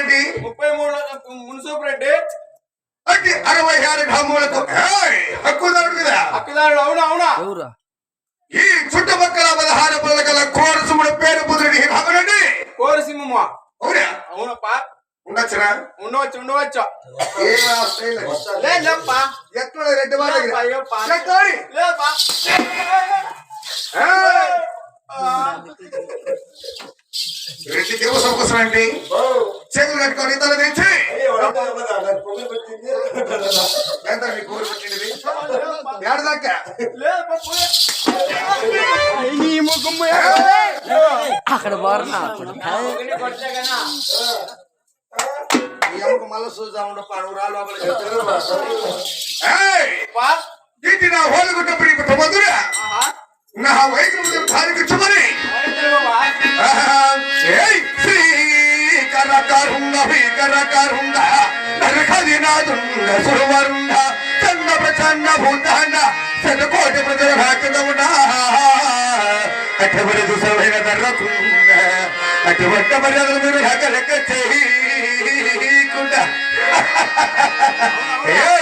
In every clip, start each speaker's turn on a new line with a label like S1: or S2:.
S1: రెడ్డి
S2: ముప్పై మూడు మున్సూపు రెడ్డి.
S1: అరవై ఆరు గ్రాములకు. ఏయ్, హక్కుదారుడు కదా?
S2: హక్కుదారుడు అవునా అవునా?
S1: ఈ చుట్టుపక్కల పదహారు పనుల గల కోరసుముడు పేరు పుత్రుడి రామరెడ్డి.
S2: కోరసింహమ్మ
S1: అవునా?
S2: అవునప్పా.
S1: ఉండొచ్చురా
S2: ఉండవచ్చు ఉండవచ్చు. లేదప్పా.
S1: ఎక్కడ రెడ్డి వాళ్ళ?
S2: లేదప్పా
S1: రెడ్డి దేవసం కోసం అండి చేతులు కట్టుకొని తల తెచ్చి.
S3: అక్కడ బారనా?
S2: ఒకరిని కొడితే గనా.
S1: ఎముక మళ్ళీ చూద్దాం నా చుమని
S2: అరే తెలుగమ్మా.
S1: ఏయ్ శ్రీ కరకరుంగ భీకరకరుంగ భూతాండ శతకోటి ప్రజల రాకదమున అటువంటి దుసమైన దర్రకుంగ అటువంటి మర్యాదలు మీరు రకరక చేయకుండా ఏయ్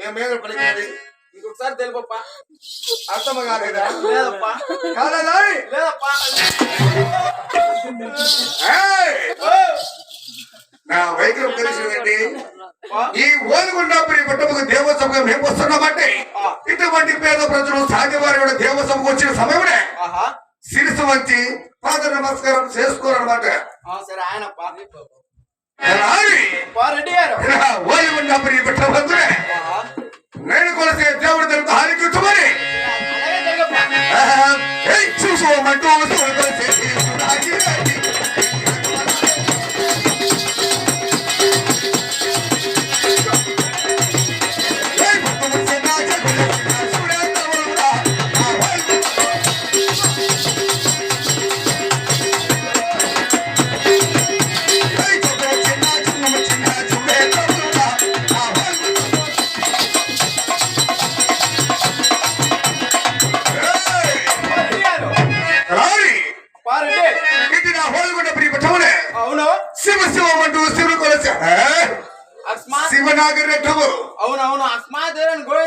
S1: మేము పలికింది
S2: ఇంకొకసారి తెలుపప్పా
S1: అర్థం కాలేదా
S2: లేదప్పా.
S1: కాలేదా?
S2: లేదప్పా!
S1: నా వైఖరం
S2: ఆ?
S1: ఈ ఓలుగుండాపురి పట్టణముకు దేవసభకు మేము వస్తున్నామంటే. ఇటువంటి పేద ప్రజలు సాగేవారి కూడా దేవసభకు వచ్చిన సమయమునే
S2: ఆహా.
S1: శిరస్సు వంచి పాద నమస్కారం చేసుకోరన్నమాట
S2: ఆ, సరే ఆయనప్పా. ಓದಿಕೊಂಡು ಅಪ್ಪನಿಗೆ ಬಿಟ್ಟ
S1: ಬಂದ್ರೆ
S2: ನೇಣುಕೊಳಸೆ ದೇವರ
S1: ತನಕ ಹಾಲಿ ಕಿತ್ತುವರೆ ಹೆಚ್ಚು
S2: అవును అవును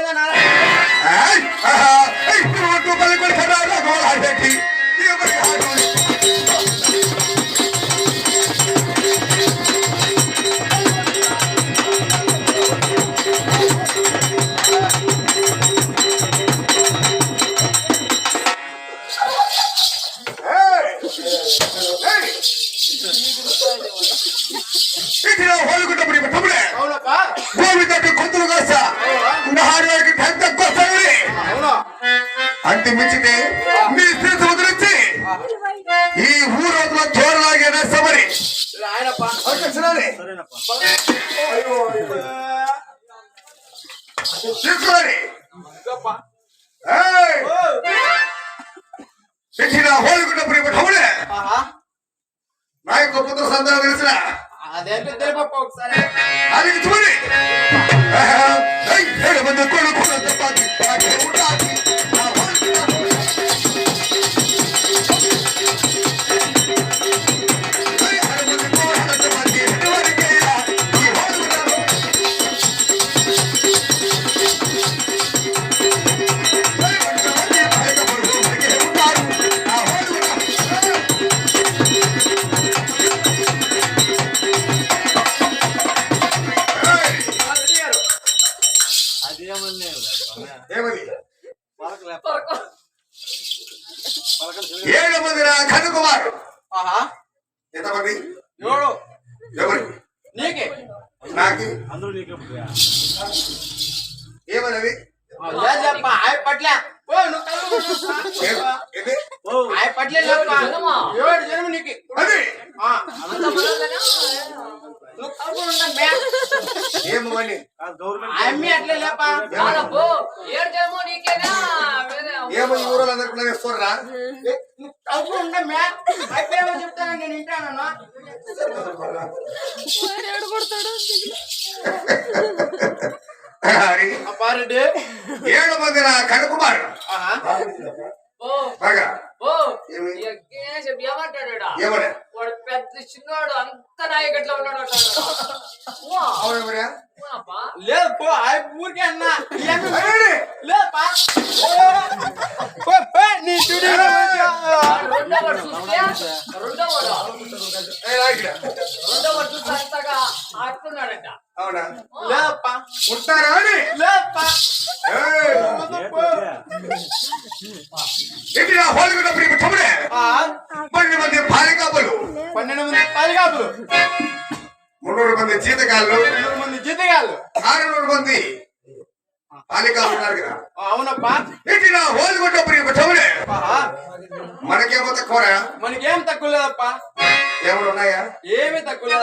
S1: ಏನಪ್ಪ ಅಯ್ಯೋ ಶಿವಕುಮಾರಿ ಶಿಕ್ಷಣ ಹೋಳಿಗುಡ್ಡ ಪರಿಪಟ್ಟ ಹೌಳೆ ನಾಯಕ ಪುತ್ರ ಸಂತಾನ ತಿಳಿಸಿನ ಅದಕ್ಕೆ ಚೂಡಿ
S2: ಹೇಳಿ ಬಂದ ಕೊಡು
S3: ಕೊಡು
S1: ఏమది?
S4: పరకో.
S1: ఏడు మంది నా కనుకుమారు ఎంతమంది?
S2: ఏడు
S1: ఎవరి?
S2: నీకే?
S1: నాకు?
S3: అందరూ నీకే?
S1: ఏమన్నది?
S2: పట్ల? ఏడు జన్మ నీకు.
S1: ఏమని
S3: ఆ గవర్నమెంట్
S2: అమ్మి అట్లే లేపా
S4: కాదబ్బో ఏడ్చేమో నీకేనా వేరే
S1: ఏమో ఈ ఊరోళ్ళు అందరికీ వేసుకోర్రా
S2: నువ్వు కడుపులో ఉండమ్మే అయిపోయావో చెప్తాను నేను వింటాను
S1: హరి
S2: అప్పారెడ్డి
S1: ఏడు మంది నా కనుకుమారు
S2: ఆహా.
S4: ఓ
S1: బాగా
S4: ఓ
S1: ఏమి?
S4: ఎక్కేసి ఏమంటాడు ఈడ?
S1: ఏమని
S4: పెద్ద చిన్నవాడు అంత నాయకట్లా ఉన్నాడు అవునప్పా.
S2: లేదు పో ఊరికే అన్నా. నీ
S4: ఆడుతున్నాడంట.
S1: అవునా?
S2: లేదప్పా
S1: ఉంటారా తమ్ముడే
S2: ఆ,
S1: పన్నెండు మంది బాలికాపులు
S2: పన్నెండు మంది పలిగాపులు
S1: మున్నూరు మంది జీతగాళ్ళు.
S2: నూరు మంది జీతగాళ్ళు.
S1: ఆరునూరు మంది మనకేమో తక్కువరా
S2: మనకేం తక్కువ లేదప్పా.
S1: ఏమైనా ఉన్నాయా?
S2: ఏమీ తక్కువ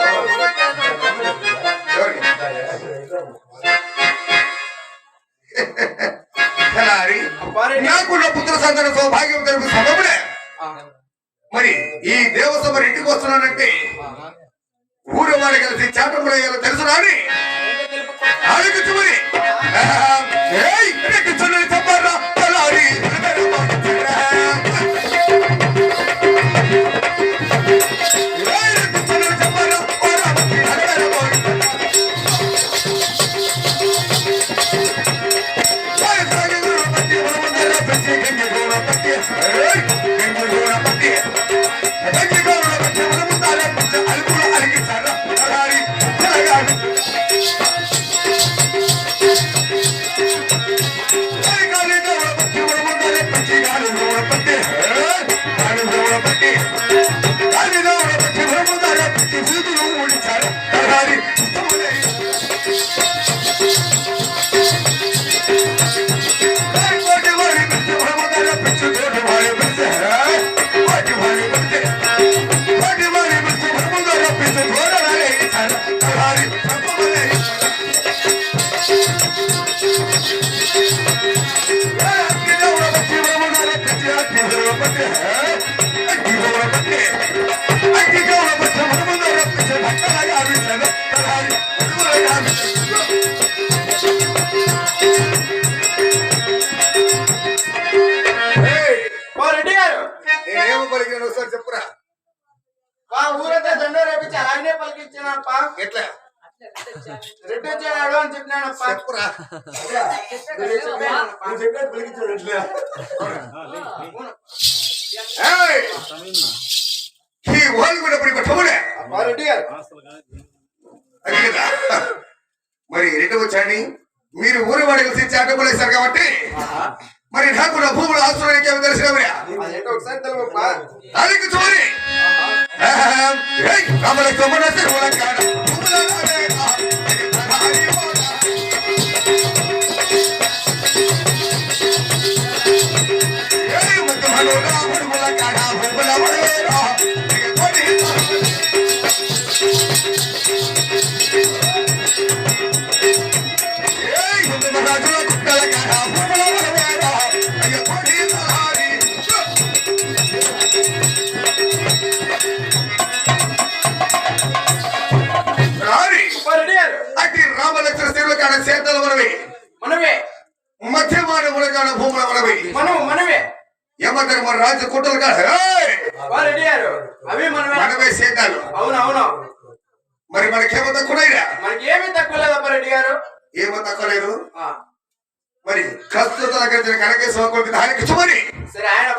S1: నాకున్న పుత్ర సంతాన సౌభాగ్యం తెలుపు సమముడే
S2: ఆ,
S1: మరి ఈ దేవసభ ఇంటికి వస్తున్నానంటే
S2: ఊరి
S1: ఊరు వాడు కలిసి చేపలు తెలుసు రాని అడుగుతు మరి. ఓ
S2: రెడ్డి గారు
S1: చెప్పురా
S2: మా ఊరైతే
S1: ఈ వాళ్ళు కూడా ఇప్పుడు తమ్ముడే. మరి రెండు చాని మీరు ఊరి వాడి కలిసి చేటపడేశారు కాబట్టి. మరి నాకు నా భూములు ఆస్తులకి ఏమి తెలిసినవరా
S2: అదేంటో
S1: మధ్య మనోడా భూముల కాడ భూముల వడేరా, ఇది కొడి తరుములు. మనవి
S2: మనం
S1: రాజు
S2: గారు అవి మనమే.
S1: సేతాలు
S2: అవును అవును.
S1: మరి మనకేమో తక్కువైరా
S2: మనకి ఏమీ తక్కువ లేదు అప్పా రెడ్డి గారు.
S1: ఏమో తక్కువ లేదు. మరి కస్తుతల గడిచిన కనకేశ్వర కొడుకు దానికి చుమరి.
S2: సరే ఆయన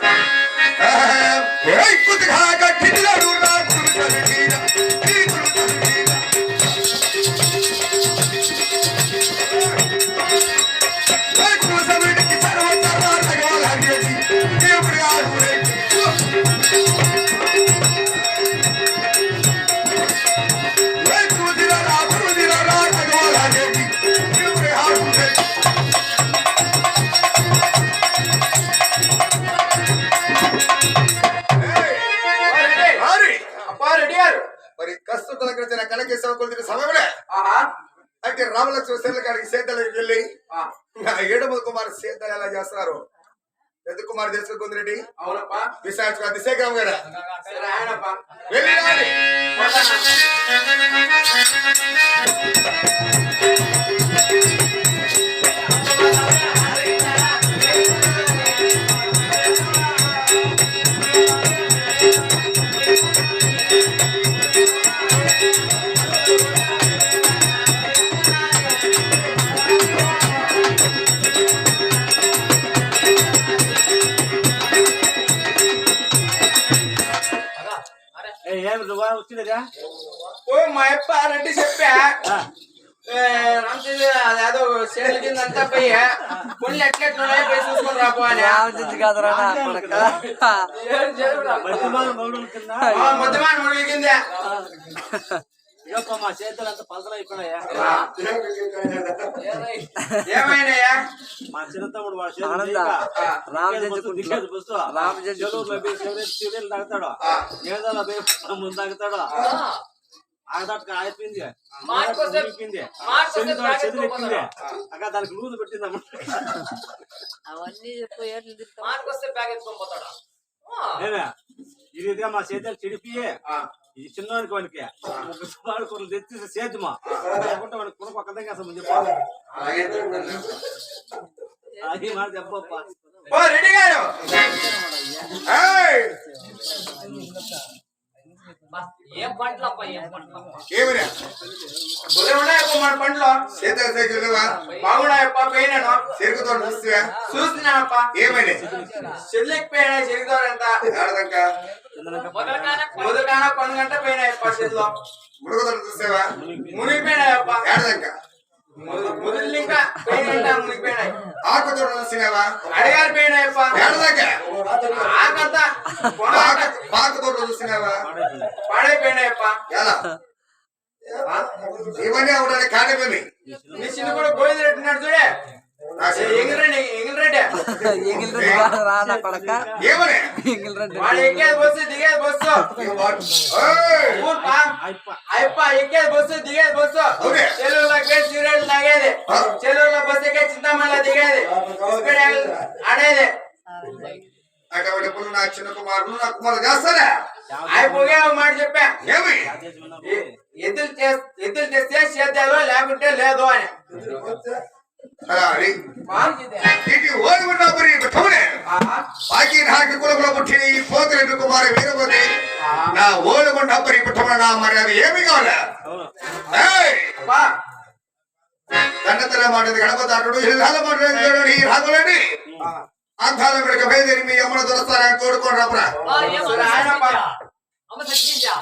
S1: సెల్ల కాడికి సేద్దలకి వెళ్ళి ఏడవ కుమార్ సేతలు ఎలా చేస్తున్నారు? ఎందుకు కుమార్ చేసుకుని కొందరెడ్డి.
S2: అవునప్పా.
S1: విశాఖ
S2: అతిశేఖరం కదా
S1: వెళ్ళి
S3: వచ్చినదా
S2: ఓ మా అప్ప రెడ్డి చెప్పా. అదేదో చేతుల కింద అంతా పోయి కొన్ని ఎట్లెట్లున్నాయో పోయి చూసుకొని రాపో అని.
S5: రామచంద్ర కాదురా?
S3: మధ్యమాన మౌనం ఇగప్ప మా చేతులు అంత పలసలు అయిపోయినాయా?
S4: ఏరై,
S2: ఏమైనాయా
S3: మా చిన్న తమ్ముడు వాడు సిగరెట్ తాగుతాడు. ఏదో ముందు తాగుతాడు.
S4: ఆ,
S3: ఆగదాటక అయిపోయింది
S4: మాటకొస్తే
S3: అయిపోయింది
S4: మాటకొస్తే
S3: చెల్లి దాని
S4: ప్యాకెట్
S3: చేతులు ఎక్కింది
S4: కొనుక్కోపోతారా?
S3: అక్క దానికి లూజు పెట్టిందమ్మ
S5: అవన్నీ చెప్పు
S3: రీతిగా మా చేతులు చెడిపి ఈ చిన్నవానికి వానికి ముసలివాడు కొన్ని తెచ్చి సేద్యమా లేకుంటే వాడికి కొనుక్కు ఒక్కదంగా అసలు చెప్పాలి. అది మాట చెప్పప్ప
S2: రెడ్డి గారు!
S4: ఏం పంటలప్ప ఏం పంటలప్ప
S1: ఏమిరా?
S2: భలే ఉన్నాయప్ప మన పండ్లు
S1: సేద్యాల దగ్గర లేవా?
S2: బాగున్నాయప్ప పోయినాను?
S1: చెరుకు తోట చూస్తువా?
S2: చూస్తున్నానప్ప.
S1: ఏమైనా
S2: చెల్లికి పోయినా చెరిగితోరంతా
S1: ఆడదంకా
S4: మొదలగానే
S2: మొదలుగాన కొన్ని గంట పోయినాయప్ప చెల్లు
S1: ముడుగు తోట చూసావా?
S2: మునిగిపోయినాయప్ప.
S1: ఆడదంకా
S2: ముదిలి ఇంకా పోయినంట మునిగిపోయినాయి
S1: ఆకు తోట చూసినావా
S2: అడిగారు పోయినాయప్ప
S1: ఆడదంకా
S2: ఆకంతా
S1: తోట చూసినావా
S2: పాడైపోయినాయప్ప
S1: ఎలా? ఇవన్నీ అవడానికి కారణమేమి
S2: నీ చిన్న కూడా గోవింద రెడ్డి ఉన్నాడు చూడే.
S1: నా చెరుకు-
S2: ఎంగిరెడ్డి ఎంగిరెడ్డి
S5: ఎంగిల్ రెడ్డి కాదురా నా కొడక.
S2: ఎక్కేది బస్సు దిగేది బస్సు.
S1: ఏయ్!
S2: ఊరుపా.
S3: అయిపో
S2: అయ్యప్ప ఎక్కేది బస్సు దిగేది బస్సు. ఎక్కేది సిగరెట్ తాగేది. చెల్లూరులో బస్సు ఎక్కే చింతమల్ల దిగేది. ఇక్కడ ఆడేది.
S1: అటువంటి పనులు నా చిన్న కుమారుడు నా కుమారుడు చేస్తారా
S2: ఒక మాట చెప్పా.
S1: ఏమి?
S2: ఎద్దులు చేస్- ఎద్దులు తెస్తే చేద్దాలో లేకుంటే లేదు అని.
S1: అలా అని
S2: ఆ?
S1: ఇటు ఓడి ఉన్నప్పుడు పెట్టమనే
S2: ఆహా.
S1: బాకీ నాకి కులంలో పుట్టిన ఈ పోతురెడ్డి కుమారు వీరపతి
S2: ఆహా.
S1: నా ఓలుగుండప్పని పుట్టమని నా మర్యాద ఏమి కావాలా
S3: అవును
S1: ఏయ్!
S2: అబ్బా,
S1: దండతల మాటది గణపతి అటుడు ఇల్లాల మాటది ఈ రాగులండి
S2: ఆ.
S1: అంతాల మీదకి బయలుదేరి మీ అమ్మను దొరస్తారని తోడుకోండి రప్పురా
S4: ఆ, ఏం అమ్మ
S2: ఆయన పా.
S4: సత్యించా? అమ్మ సత్యించా?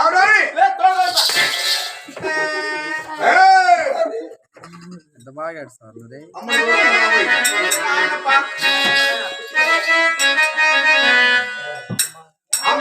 S1: అవునా?
S5: ఎంత బాగా సార్ మరి